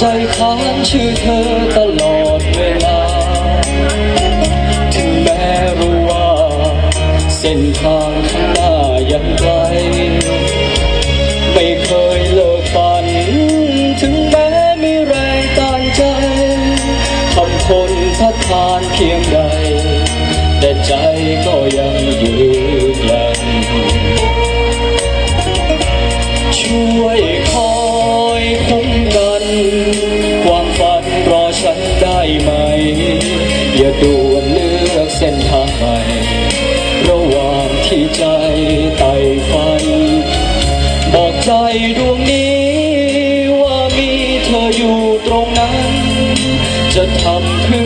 ใจค้านชื่อเธอตลอดเวลา ถึงแม้รู้ว่า เส้นทางข้างหน้ายังไกล ไม่เคยเลิกฝัน ถึงแม้มีแรงต้านใจทำคนทัดทานเพียงใด แต่ใจก็ยังยืนยันช่วย อย่าด่วนเลือกเส้นทางใหม่ระหว่างที่ใจไต่ฝันบอกใจดวงนี้ว่ามีเธออยู่ตรงนั้น จะทำเพื่อ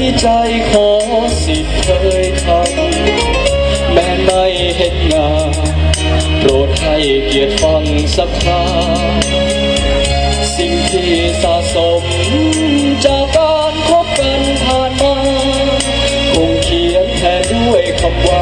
นี้ใจขอสิเคยทำแม้ไม่เห็นงาโปรดให้เกียรติฟังสักคราสิ่งที่สะสมจากการคบกันผ่านมา คงเขียนแทนด้วยคำว่า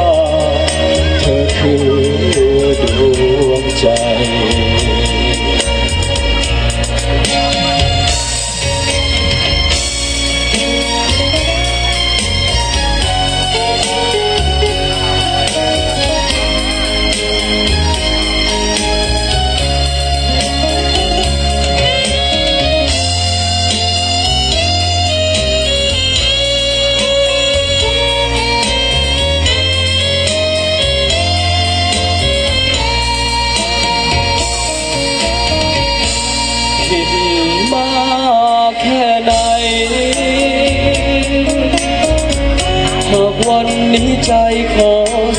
ินใจขอ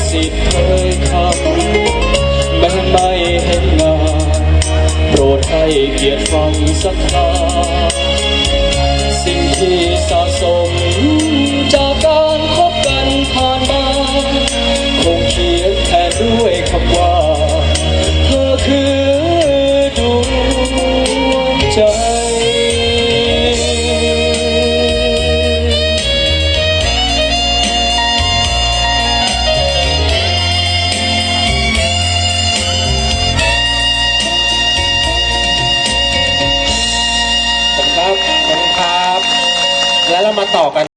สิทธิ์เคยทำแม้ไม่เห็นงาโปรดให้เกียรติฟังสักคราสิ่งที่สะสมจากการคบกันผ่านมาคงเขียนแทนด้วยคำว่า เธอคือดวงใจ ต่